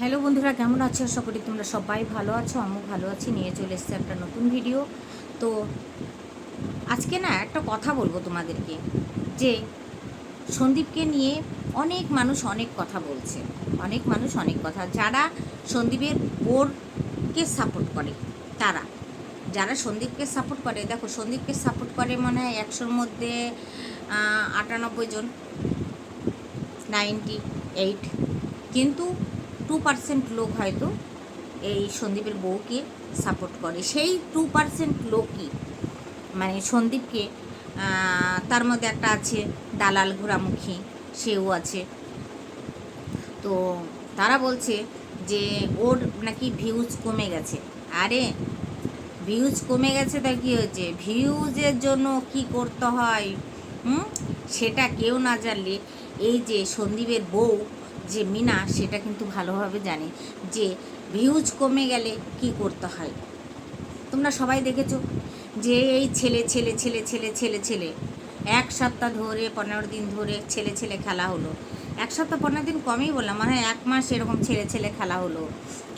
Hello বন্ধুরা, কেমন আছো? আশা করি তোমরা সবাই ভালো আছো, আমিও ভালো আছি। নিয়ে চলে এসেছি একটা নতুন ভিডিও তো আজকে না একটা কথা বলব তোমাদেরকে, যে সন্দীপকে নিয়ে অনেক মানুষ অনেক কথা বলছে। অনেক মানুষ অনেক কথা। যারা সন্দীপের বোরকে সাপোর্ট করে, তারা। যারা সন্দীপকে সাপোর্ট করে, দেখো সন্দীপকে সাপোর্ট করে মনে হয় একশোর মধ্যে আটানব্বই জন নাইনটি এইট কিন্তু টু পার্সেন্ট লোক হয়তো এই সন্দীপের বউকে সাপোর্ট করে। সেই টু পার্সেন্ট লোকই মানে সন্দীপকে তার মধ্যে একটা আছে দালাল ঘোরামুখী সেও আছে। তো তারা বলছে যে ওর নাকি ভিউজ কমে গেছে। আরে ভিউজ কমে গেছে তা কী হয়েছে? ভিউজের জন্য কি করতে হয়? সেটা কেউ না জানলে এই যে সন্দীপের বউ যে মিনা সেটা কিন্তু ভালোভাবে জানে যে ভিউজ কমে গেলে কি করতে হয়। তোমরা সবাই দেখেছ যে এই ছেলে ছেলে ছেলে ছেলে ছেলে ছেলে, এক সপ্তাহ ধরে, পনেরো দিন ধরে ছেলে ছেলে খেলা হলো। এক সপ্তাহ, পনেরো দিন কমই বললাম মানে এক মাস এরকম ছেলে ছেলে খেলা হলো,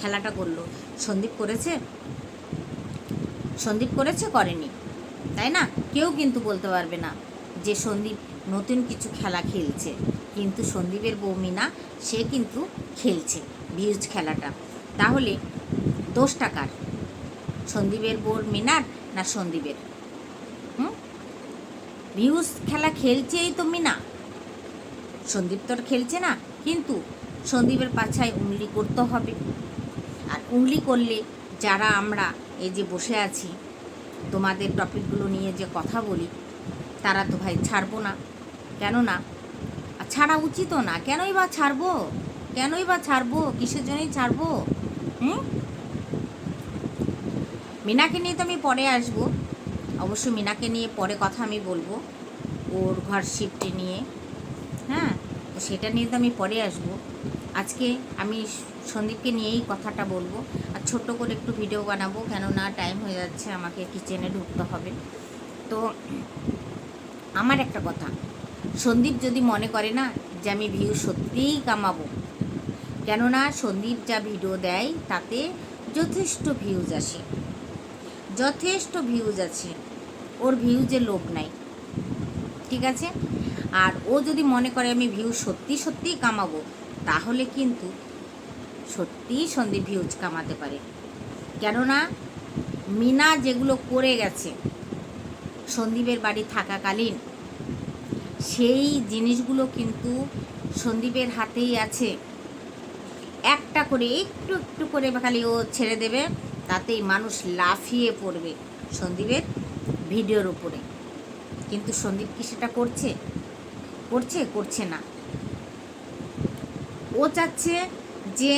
খেলাটা করল। সন্দীপ করেছে? সন্দীপ করেছে? করেনি। তাই না? কেউ কিন্তু বলতে পারবে না যে সন্দীপ নতুন কিছু খেলা খেলছে। কিন্তু সন্দীপের বৌমিনা সে কিন্তু খেলছে ভিউজ খেলাটা। তাহলে দোষ টাকার সন্দীপের বোর মিনার না সন্দীপের? হুম? ভিউজ খেলা খেলছেই তো মিনা। সন্দীপ তো খেলছে না, কিন্তু সন্দীপের পাছায় উংলি করতে হবে। আর উংলি করলে যারা আমরা এই যে বসে আছি, তোমাদের টপিকগুলো নিয়ে যে কথা বলি, তারা তো ভাই ছাড়বো না। কেননা ছাড়া উচিতও না। কেনই বা ছাড়বো? কেনই বা ছাড়বো? কিসের জন্যই ছাড়বো? হুম? মিনাকে নিয়ে তো আমি পরে আসব। অবশ্য মিনাকে নিয়ে পরে কথা আমি বলব, ওর ঘর শিফটে নিয়ে। হ্যাঁ? সেটা নিয়ে তো আমি পরে আসব। আজকে আমি সন্দীপকে নিয়েই কথাটা বলব। আর ছোট্ট করে একটু ভিডিও বানাবো, কেননা টাইম হয়ে যাচ্ছে, আমাকে কিচেনে ঢুকতে হবে। তো আমার একটা কথা। সন্দীপ যদি মনে করে না যে আমি ভিউ সত্যিই কামাবো। কেননা সন্দীপ যা ভিডিও দেয় তাতে যথেষ্ট ভিউজ আসে। যথেষ্ট ভিউজ আছে। ওর ভিউজে লোভ নাই। ঠিক আছে? আর ও যদি মনে করে আমি ভিউ সত্যি সত্যিই কামাবো, তাহলে কিন্তু সত্যিই সন্দীপ ভিউজ কামাতে পারে। কেননা মিনা যেগুলো করে গেছে, সন্দীপের বাড়ি থাকাকালীন সেই জিনিসগুলো কিন্তু সন্দীপের হাতেই আছে। একটা করে একটু একটু করে খালি ও ছেড়ে দেবে, তাতেই মানুষ লাফিয়ে পড়বে সন্দীপের ভিডিওর উপরে। কিন্তু সন্দীপ কি সেটা করছে? করছে করছে না। ও চাচ্ছে যে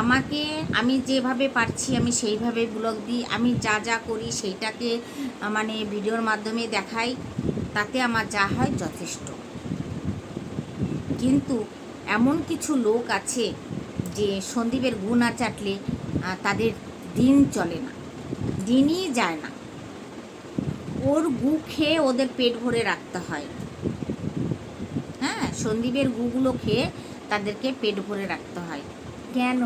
আমাকে, আমি যেভাবে পারছি, আমি সেইভাবে ব্লগ দিই, আমি যা যা করি সেইটাকে মানে ভিডিওর মাধ্যমে দেখাই। তাতে আমার যা হয় যথেষ্ট। কিন্তু এমন কিছু লোক আছে যে সন্দীপের গুণ চাটলে তাদের দিন চলে না, দিনই যায় না। ওর গু খেয়ে ওদের পেট ভরে রাখতে হয়। হ্যাঁ সন্দীপের গুগুলো খেয়ে তাদেরকে পেট ভরে রাখতে হয়। কেন?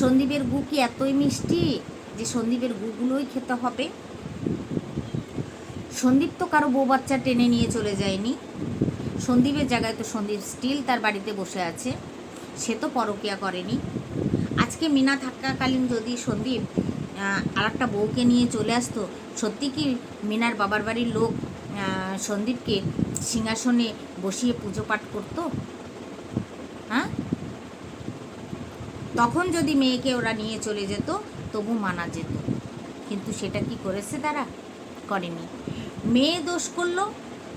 সন্দীপের গু কি এতই মিষ্টি যে সন্দীপের গুগুলোই খেতে হবে? সন্দীপ তো কারও বউ বাচ্চা টেনে নিয়ে চলে যায়নি। সন্দীপের জায়গায় তো সন্দীপ স্টিল তার বাড়িতে বসে আছে। সে তো পরকিয়া করেনি। আজকে মিনা থাকাকালীন যদি সন্দীপ আর একটা বউকে নিয়ে চলে আসতো, সত্যি কি মিনার বাবার বাড়ির লোক সন্দীপকে সিংহাসনে বসিয়ে পুজো পাঠ করতো? হ্যাঁ? তখন যদি মেয়েকে ওরা নিয়ে চলে যেত, তবু মানা যেত। কিন্তু সেটা কি করেছে তারা? করেনি। মেয়ে দোষ করল,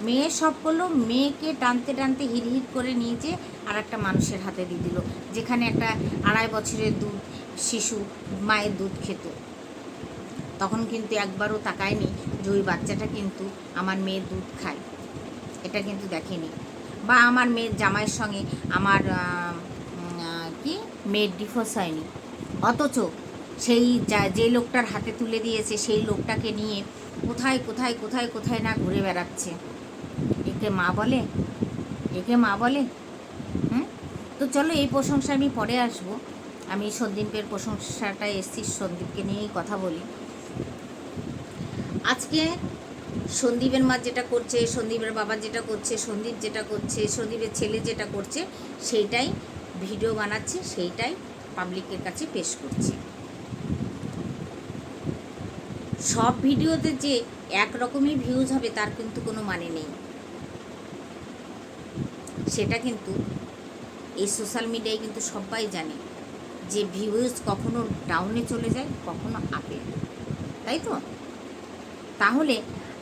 মেয়ে সব করল, মেয়েকে টানতে টানতে হিরহির করে নিয়ে যে আর একটা মানুষের হাতে দিয়ে দিল, যেখানে একটা আড়াই বছরের দুধ শিশু মায়ের দুধ খেত। তখন কিন্তু একবারও তাকায়নি যে ওই বাচ্চাটা কিন্তু আমার মেয়ের দুধ খায়। এটা কিন্তু দেখেনি। বা আমার মেয়ের জামাইয়ের সঙ্গে আমার কি? মেয়ের ডিভোর্স হয়নি। অথচ সেই যে লোকটার হাতে তুলে দিয়েছে সেই লোকটাকে নিয়ে কোথায় কোথায় কোথায় কোথায় না ঘুরে বেড়াচ্ছে? একে মা বলে? একে মা বলে? হুম? তো চলো এই প্রশংসা আমি পরে আসব। আমি সন্দীপের প্রশংসাটা এসছি, সন্দীপকে নিয়েই কথা বলি। আজকে সন্দীপের মা যেটা করছে, সন্দীপের বাবা যেটা করছে, সন্দীপ যেটা করছে, সন্দীপের ছেলে যেটা করছে, সেইটাই ভিডিও বানাচ্ছে, সেইটাই পাবলিকের কাছে পেশ করছে। সব ভিডিওতে যে একরকমই ভিউজ হবে তার কিন্তু কোনো মানে নেই। সেটা কিন্তু এই সোশ্যাল মিডিয়ায় কিন্তু সবাই জানে যে ভিউজ কখনো ডাউনে চলে যায়, কখনো আপে তাই তো? তাহলে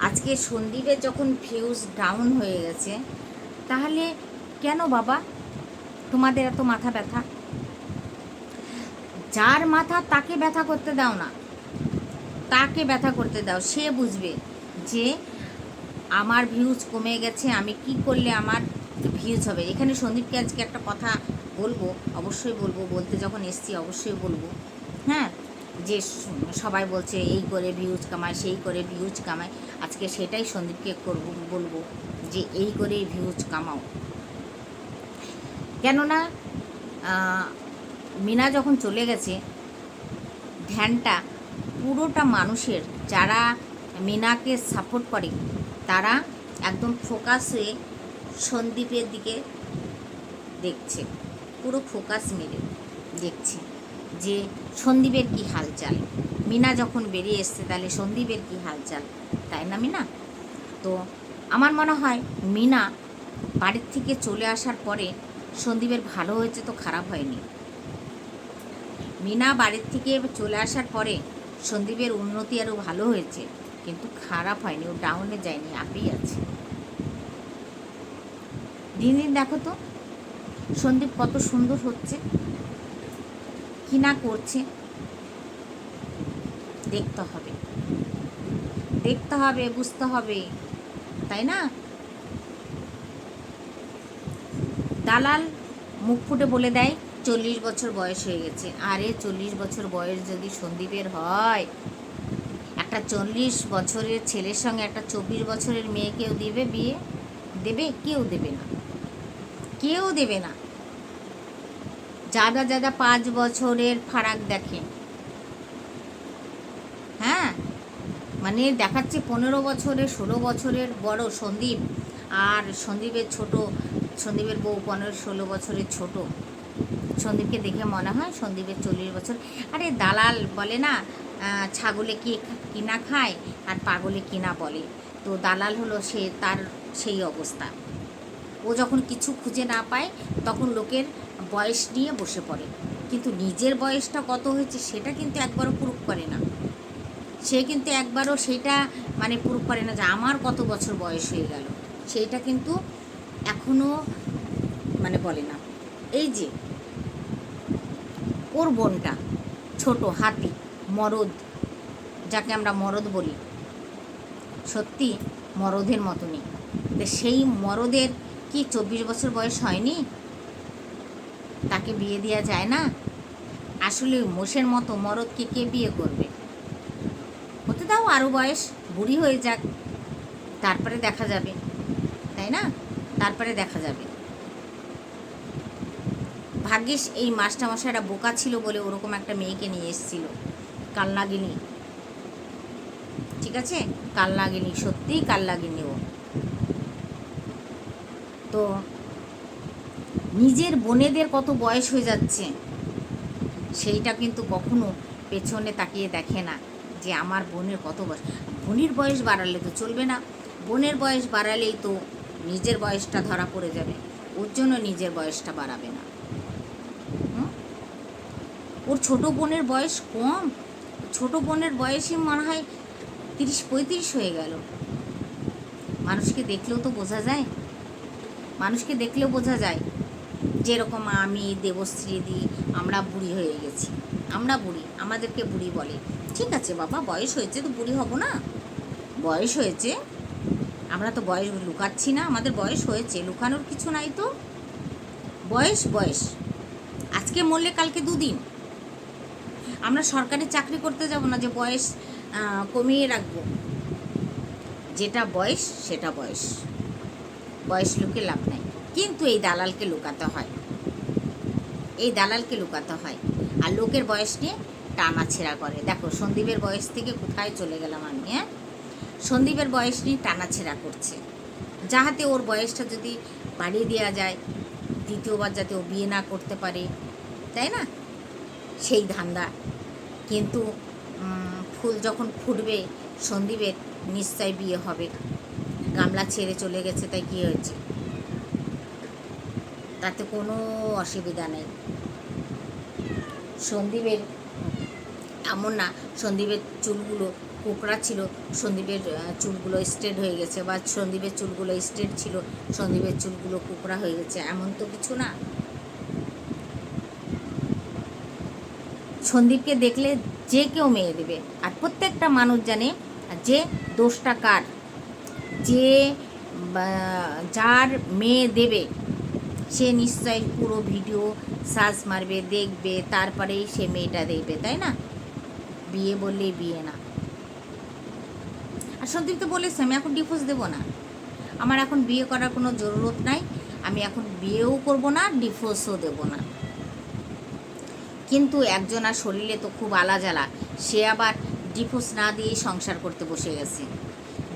আজকে সন্দীপের যখন ভিউজ ডাউন হয়ে গেছে, তাহলে কেন বাবা তোমাদের এত মাথা ব্যথা? যার মাথা তাকে ব্যথা করতে দাও না। তাকে ব্যথা করতে দাও। সে বুঝবে যে আমার ভিউজ কমে গেছে, আমি কি করলে আমার ভিউজ হবে। এখানে সন্দীপকে আজকে একটা কথা বলব, অবশ্যই বলব, বলতে যখন এসছি অবশ্যই বলব। হ্যাঁ? যে সবাই বলছে, এই করে ভিউজ কামায়, সেই করে ভিউজ কামায়। আজকে সেটাই সন্দীপকে করব, বলব যে এই করে ভিউজ কামাও। কেননা মিনা যখন চলে গেছে, ধ্যানটা পুরোটা মানুষের যারা মিনাকে সাপোর্ট করে, তারা একদম ফোকাস হয়ে সন্দীপের দিকে দেখছে, পুরো ফোকাস মেরে দেখছে যে সন্দীপের কী হালচাল। মিনা যখন বেরিয়ে এসছে, তাহলে সন্দীপের কী হালচাল? তাই না, মিনা? তো আমার মনে হয় মিনা বাড়ির থেকে চলে আসার পরে সন্দীপের ভালো হয়েছে তো খারাপ হয়নি। মিনা বাড়ির থেকে চলে আসার পরে সন্দীপের উন্নতি আরও ভালো হয়েছে, কিন্তু খারাপ হয়নি, ও ডাউনে যায়নি, আপেই আছে। দিন দিন দেখো তো, সন্দীপ কত সুন্দর হচ্ছে, কি না করছে, দেখতে হবে। দেখতে হবে, বুঝতে হবে, তাই না? দালাল মুখ ফুটে বলে দেয় চল্লিশ বছর বয়স হয়ে গেছে। আরে চল্লিশ বছর বয়স যদি সন্দীপের হয়, একটা চল্লিশ বছরের ছেলের সঙ্গে একটা চব্বিশ বছরের মেয়ে কেউ দেবে বিয়ে? দেবে? কেউ দেবে না। কেউ দেবে না। যারা যারা পাঁচ বছরের ফারাক দেখে। হ্যাঁ? মানে দেখাচ্ছে পনেরো বছরের, ষোলো বছরের বড় সন্দীপ। আর সন্দীপের ছোট, সন্দীপের বউ পনেরো, ষোলো বছরের ছোট। সন্দীপকে দেখে মনে হয় সন্দীপের চল্লিশ বছর। আরে দালাল বলে না ছাগলে কি কিনা খায় আর পাগলে কিনা বলে। তো দালাল হলো সে, তার সেই অবস্থা। ও যখন কিছু খুঁজে না পায়, তখন লোকের বয়স নিয়ে বসে পড়ে। কিন্তু নিজের বয়সটা কত হয়েছে সেটা কিন্তু একবারও প্রুফ করে না। সে কিন্তু একবারও সেটা মানে প্রুফ করে না যে আমার কত বছর বয়স হয়ে গেল। সেইটা কিন্তু এখনও মানে বলে না। এই যে ওর বোনটা, ছোট, হাতি, মরদ, যাকে আমরা মরদ বলি। সত্যি মরদের মতনই। সেই মরদের কি চব্বিশ বছর বয়স হয়নি? তাকে বিয়ে দেওয়া যায় না? আসলে মোষের মতো মরদকে কে বিয়ে করবে? হতে দাও আরও বয়স, বুড়ি হয়ে যাক। তারপরে দেখা যাবে, তাই না? তারপরে দেখা যাবে। ভাগ্যিস এই মাস্টারমশাইরা বোকা ছিল বলে ওরকম একটা মেয়েকে নিয়ে এসেছিল। কালনাগিনী। ঠিক আছে? কালনাগিনী, সত্যিই কালনাগিনী ও। তো নিজের বোনেদের কত বয়স হয়ে যাচ্ছে, সেইটা কিন্তু কখনো পেছনে তাকিয়ে দেখে না যে আমার বোনের কত বয়স। বোনের বয়স বাড়ালে তো চলবে না। বোনের বয়স বাড়ালেই তো নিজের বয়সটা ধরা পড়ে যাবে। ওর জন্য নিজের বয়সটা বাড়াবে না? ওর ছোট বোনের বয়স কম? ছোট বোনের বয়সই মনে হয় তিরিশ পঁয়ত্রিশ হয়ে গেল। মানুষকে দেখলেও তো বোঝা যায়। মানুষকে দেখলেও বোঝা যায় যেরকম আমি দেবশ্রী দি, আমরা বুড়ি হয়ে গেছি। আমরা বুড়ি, আমাদেরকে বুড়ি বলে। ঠিক আছে বাবা, বয়স হয়েছে তো বুড়ি হব না? বয়স হয়েছে? আমরা তো বয়স লুকাচ্ছি না, আমাদের বয়স হয়েছে, লুকানোর কিছু নাই তো? বয়স বয়স। আজকে মরলে কালকে দুদিন। আমরা সরকারি চাকরি করতে যাব না, যে বয়স কমিয়ে রাখব। যেটা বয়স, সেটা বয়স। বয়স লোকে লাভ নাই। কিন্তু এই দালালকে লুকাতে হয়। এই দালালকে লুকাতে হয়। আর লোকের বয়স নিয়ে টানা ছেঁড়া করে। দেখো, সন্দীপের বয়স থেকে কোথায় চলে গেলাম আমি হ্যাঁ? সন্দীপের বয়স নিয়ে টানা ছেঁড়া করছে। যাহাতে ওর বয়সটা যদি বাড়িয়ে দেওয়া যায়, দ্বিতীয়বার যাতে ও বিয়ে না করতে পারে, তাই না? সেই ধান্দা। কিন্তু ফুল যখন ফুটবে, সন্দীপের নিশ্চয় বিয়ে হবে। গামলা ছেড়ে চলে গেছে, তাই কী হয়েছে? তাতে কোনো অসুবিধা নেই। সন্দীপের, এমন না, সন্দীপের চুলগুলো কোকড়া ছিল, সন্দীপের চুলগুলো স্ট্রেট হয়ে গেছে বা সন্দীপের চুলগুলো স্ট্রেট ছিল, সন্দীপের চুলগুলো কোকড়া হয়ে গেছে, এমন তো কিছু না। সন্দীপকে দেখলে যে কেউ মেয়ে দেবে। আর প্রত্যেকটা মানুষ জানে যে দোষটা কার। যে যার মেয়ে দেবে, সে নিশ্চয়ই পুরো ভিডিও সার্চ মারবে, দেখবে, তারপরেই সে মেয়েটা দেখবে, তাই না? বিয়ে বললেই বিয়ে না। আর সন্দীপ তো বলেছে, আমি এখন ডিভোর্স দেবো না। আমার এখন বিয়ে করার কোনো জরুরত নাই। আমি এখন বিয়েও করব না ডিভোর্সও দেবো না। কিন্তু একজনার শরীরে তো খুব আলা জ্বালা সে আবার ডিভোর্স না দিয়ে সংসার করতে বসে গেছে।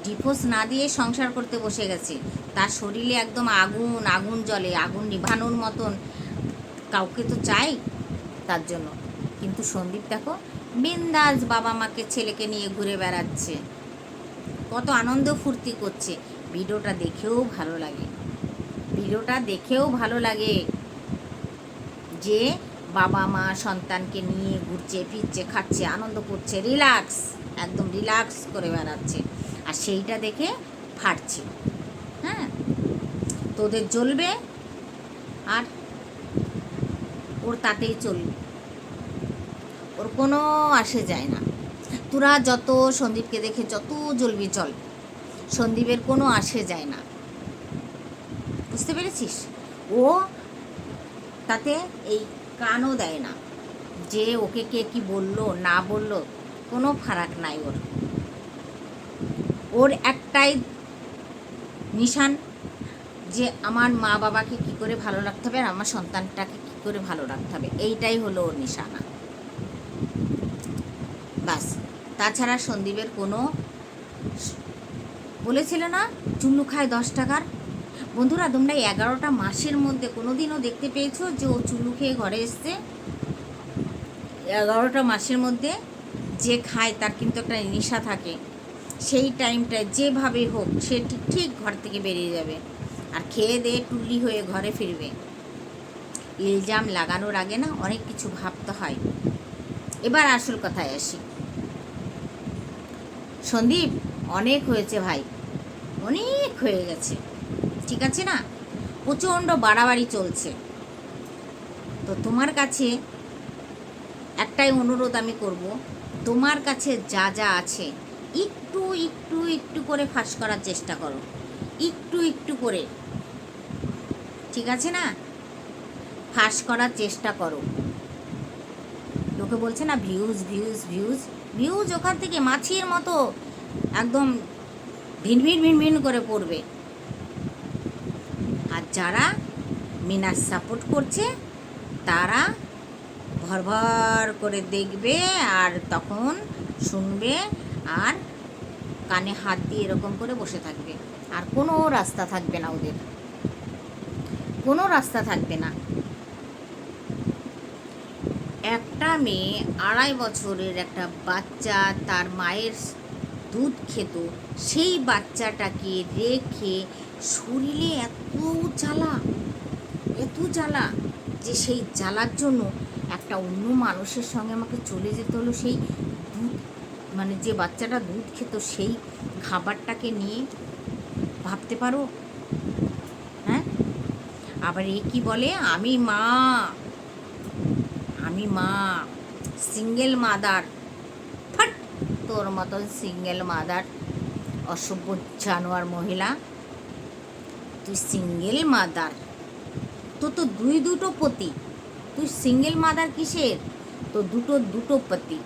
ডিভোর্স না দিয়ে সংসার করতে বসে গেছে। তার শরীরে একদম আগুন আগুন জলে আগুন নিভানোর মতন কাউকে তো চাই তার জন্য। কিন্তু সন্দীপ দেখো, বিন্দাস বাবা মাকে, ছেলেকে নিয়ে ঘুরে বেড়াচ্ছে। কত আনন্দ ফুর্তি করছে। ভিডিওটা দেখেও ভালো লাগে। ভিডিওটা দেখেও ভালো লাগে যে বাবা মা সন্তানকে নিয়ে ঘুরছে, ফিরছে, খাচ্ছে, আনন্দ করছে রিল্যাক্স একদম রিল্যাক্স করে বেড়াচ্ছে। আর সেইটা দেখে ফাটছে। হ্যাঁ? তোদের জ্বলবে আর ওর তাতেই চলবে। ওর কোনো আসে যায় না। তোরা যত সন্দীপকে দেখে যত জ্বলবি চল, সন্দীপের কোনো আসে যায় না। বুঝতে পেরেছিস? ও তাতে এই কানও দেয় না। যে ওকে কে কি বলল, না বলল, কোনো ফারাক নাই ওর। ওর একটাই নিশান যে আমার মা বাবাকে কি করে ভালো রাখতে হবে আর আমার সন্তানটাকে কি করে ভালো রাখতে হবে, এইটাই হলো ওর নিশানা। বাস। তাছাড়া সন্দীপের কোনো বলেছিল না চুল্লু খায় দশ টাকার বন্ধুরা, তোমরা এগারোটা মাসের মধ্যে কোনো দিনও দেখতে পেয়েছ যে ও চুলু খেয়ে ঘরে এসছে? এগারোটা মাসের মধ্যে যে খায় তার কিন্তু একটা নেশা থাকে। সেই টাইমটায় যেভাবে হোক, সে ঠিক ঠিক ঘর থেকে বেরিয়ে যাবে আর খেয়ে দিয়ে টুল্লি হয়ে ঘরে ফিরবে। ইলজাম লাগানোর আগে না অনেক কিছু ভাবতে হয়। এবার আসল কথায় আসি। সন্দীপ, অনেক হয়েছে ভাই। অনেক হয়ে গেছে। ঠিক আছে না? প্রচণ্ড বাড়াবাড়ি চলছে। তো তোমার কাছে একটাই অনুরোধ আমি করব, তোমার কাছে যা যা আছে, একটু একটু একটু করে ফাঁস করার চেষ্টা করো। একটু একটু করে। ঠিক আছে না? ফাঁস করার চেষ্টা করো। লোকে বলছে না ভিউজ ভিউজ ভিউজ ভিউজ ওখান থেকে মাছির মতো একদম ভিন ভিন ভিন ভিন করে পড়বে। যারা মিনার সাপোর্ট করছে, তারা ভর ভর করে দেখবে আর তখন শুনবে আর কানে হাত দিয়ে এরকম করে বসে থাকবে। আর কোনো রাস্তা থাকবে না ওদের। কোনো রাস্তা থাকবে না। একটা মেয়ে আড়াই বছরের একটা বাচ্চা তার মায়ের দুধ খেত, সেই বাচ্চাটাকে রেখে শরীরে এত জ্বালা এত জ্বালা যে সেই জ্বালার জন্য একটা অন্য মানুষের সঙ্গে আমাকে চলে যেতে হলো। সেই দুধ মানে যে বাচ্চাটা দুধ খেত, সেই খাবারটাকে নিয়ে ভাবতে পারো? হ্যাঁ? আবার এ কি বলে? আমি মা আমি মা সিঙ্গেল মাদার ফাট! তোর মতন সিঙ্গেল মাদার অসভ্য জানোয়ার মহিলা। তুই সিঙ্গেল মাদার তো তো দুই দুটো পতি। তুই সিঙ্গেল মাদার কিসের? তো দুটো দুটো পতি।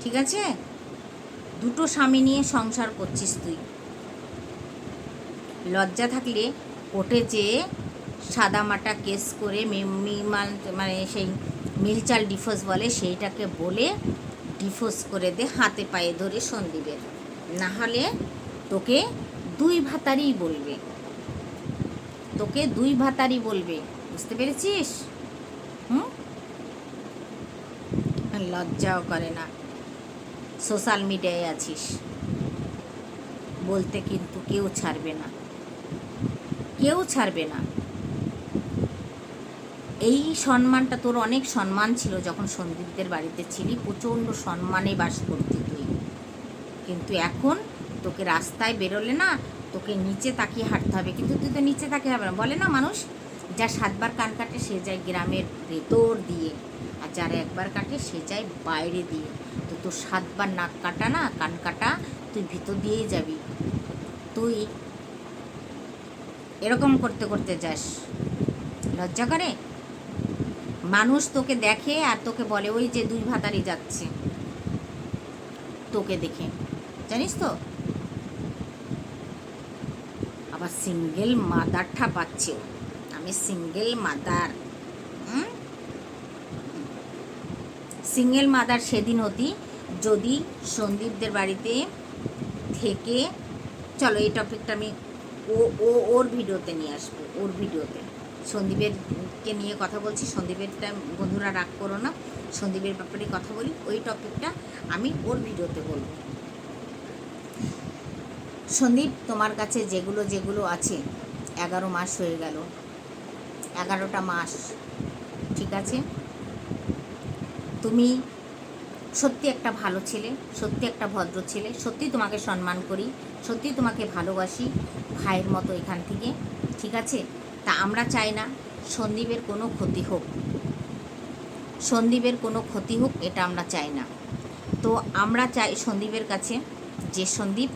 ঠিক আছে? দুটো স্বামী নিয়ে সংসার করছিস তুই। লজ্জা থাকলে কোর্টে যেয়ে সাদামাটা কেস করে মিমাল মানে সেই মিলচাল ডিফোর্স বলে সেইটাকে বলে ডিফোর্স করে দে, হাতে পায়ে ধরে সন্দীপের না হলে তোকে দুই ভাতারই বলবে। তোকে দুই ভাতারই বলবে। বুঝতে পেরেছিস? হুম? লজ্জাও করে না। সোশ্যাল মিডিয়ায় আছিস। বলতে কিন্তু কেউ ছাড়বে না। কেউ ছাড়বে না। এই সম্মানটা তোর অনেক সম্মান ছিল যখন সন্দীপদের বাড়িতে ছিলি। প্রচণ্ড সম্মানে বাস করতি তুই। কিন্তু এখন তোকে রাস্তায় বেরোলে না তোকে নিচে তাকিয়ে হাঁটতে হবে। কিন্তু তুই তো নিচে তাকিয়ে হবে না। বলে না মানুষ, যা সাতবার কান কাটে সে যায় গ্রামের ভেতর দিয়ে আর যার একবার কাটে সে যায় বাইরে দিয়ে। তো তোর সাতবার নাক কাটা না, কান কাটা, তুই ভিতর দিয়েই যাবি। তুই এরকম করতে করতে যাস। লজ্জা করে? মানুষ তোকে দেখে আর তোকে বলে, ওই যে দুই ভাতারি যাচ্ছে। তোকে দেখে। জানিস তো? আবার সিঙ্গেল মাদারটা পাচ্ছে। আমি সিঙ্গেল মাদার সিঙ্গেল মাদার সেদিন হতি যদি সন্দীপদের বাড়িতে থেকে, চলো এই টপিকটা আমি ও ও, ওর ভিডিওতে নিয়ে আসব, ওর ভিডিওতে। সন্দীপেরকে নিয়ে কথা বলছি, সন্দীপেরটা বন্ধুরা রাগ করো না, সন্দীপের ব্যাপারে কথা বলি, ওই টপিকটা আমি ওর ভিডিওতে বলব। সন্দীপ, তোমার কাছে যেগুলো যেগুলো আছে, এগারো মাস হয়ে গেল। এগারোটা মাস, ঠিক আছে? তুমি সত্যি একটা ভালো ছেলে, সত্যি একটা ভদ্র ছেলে, সত্যি তোমাকে সম্মান করি, সত্যি তোমাকে ভালোবাসি ভাইয়ের মতো এখান থেকে, ঠিক আছে? তা আমরা চাই না সন্দীপের কোনো ক্ষতি হোক। সন্দীপের কোনো ক্ষতি হোক, এটা আমরা চাই না। তো আমরা চাই সন্দীপের কাছে যে সন্দীপ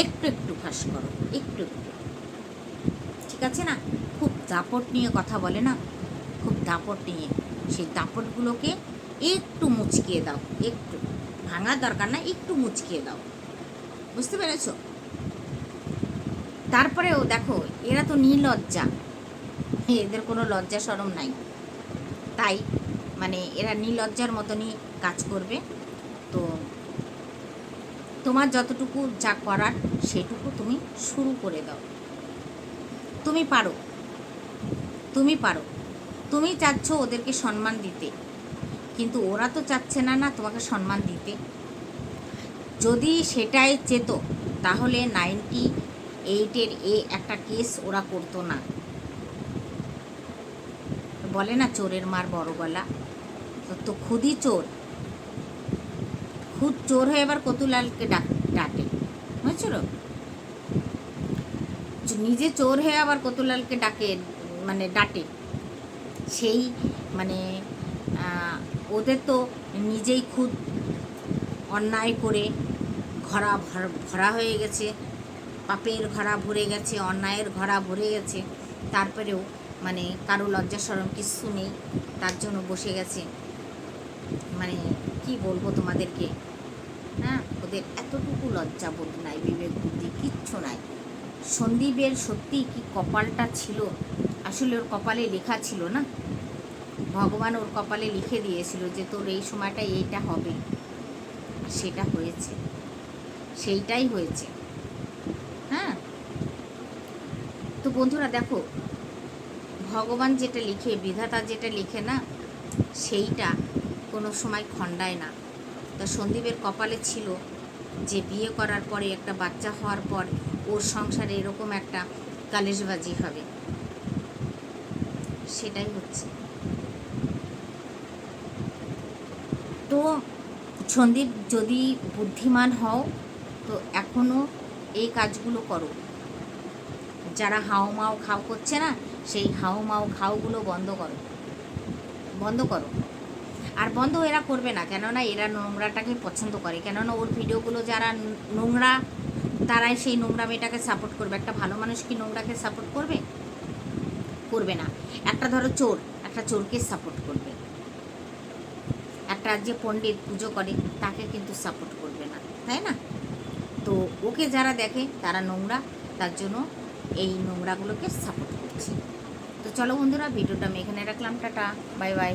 একটু একটু ফাঁস করো, একটু একটু। ঠিক আছে না? খুব দাপট নিয়ে কথা বলে না? খুব দাপট নিয়ে। সেই দাপটগুলোকে একটু মুচকিয়ে দাও, একটু। ভাঙার দরকার না, একটু মুচকিয়ে দাও। বুঝতে পেরেছ? তারপরেও দেখো, এরা তো নির্লজ্জা। এদের কোনো লজ্জা সরম নাই। তাই মানে এরা নির্লজ্জার মতনই কাজ করবে। তো তোমার যতটুকু যা করার সেটুকু তুমি শুরু করে দাও। তুমি পারো। তুমি পারো। তুমি চাচ্ছ ওদেরকে সম্মান দিতে। কিন্তু ওরা তো চাচ্ছে না না তোমাকে সম্মান দিতে। যদি সেটাই চেত, তাহলে নাইনটি এইটের এ একটা কেস ওরা করতো না। বলে না চোরের মার বড় গলা? তো খুদই চোর। খুদ চোর হয়ে এবার কতুলালকে ডাক, ডাকে। বুঝছিল নিজে চোর হয়ে আবার কতুলালকে ডাকে মানে ডাটে। সেই মানে ওদের তো নিজেই খুদ অন্যায় করে ঘরা ভর- ভরা হয়ে গেছে। পাপের ঘরা ভরে গেছে, অন্যায়ের ঘরা ভরে গেছে। তারপরেও মানে কারও লজ্জা সরম কিচ্ছু নেই। তার জন্য বসে গেছে। মানে কি বলব তোমাদেরকে? হ্যাঁ ওদের এতটুকু লজ্জা বোধ নাই, বিবেক বুদ্ধি কিচ্ছু নাই। সন্দীপের সত্যি কি কপালটা ছিল? আসলে ওর কপালে লেখা ছিল না। ভগবান ওর কপালে লিখে দিয়েছিল যে, তোর এই সময়টা এইটা হবে। সেটা হয়েছে। সেইটাই হয়েছে। হ্যাঁ? তো বন্ধুরা দেখো, ভগবান যেটা লিখে, বিধাতা যেটা লিখে না, সেইটা কোনো সময় খণ্ডায় না। তা সন্দীপের কপালে ছিল যে বিয়ে করার পরে একটা বাচ্চা হওয়ার পর ওর সংসারে এরকম একটা কালেশবাজি হবে। সেটাই হচ্ছে। তো সন্দীপ, যদি বুদ্ধিমান হও, তো এখনও এই কাজগুলো করো। যারা হাও মাও খাও করছে না, সেই হাও মাও খাওগুলো বন্ধ করো। বন্ধ করো। আর বন্ধ, এরা করবে না। কেননা এরা নোংরাটাকে পছন্দ করে। কেননা ওর ভিডিওগুলো যারা নোংরা, তারাই সেই নোংরা মেয়েটাকে সাপোর্ট করবে। একটা ভালো মানুষ কি নোংরাকে সাপোর্ট করবে? করবে না। একটা ধরো চোর, একটা চোরকে সাপোর্ট করবে। একটা যে পণ্ডিত পুজো করে, তাকে কিন্তু সাপোর্ট করবে না। তাই না? তো ওকে যারা দেখে, তারা নোংরা, তার জন্য এই নোংরাগুলোকে সাপোর্ট করছে। তো চলো বন্ধুরা, ভিডিওটা আমি এখানে রাখলাম। Tata, bye bye.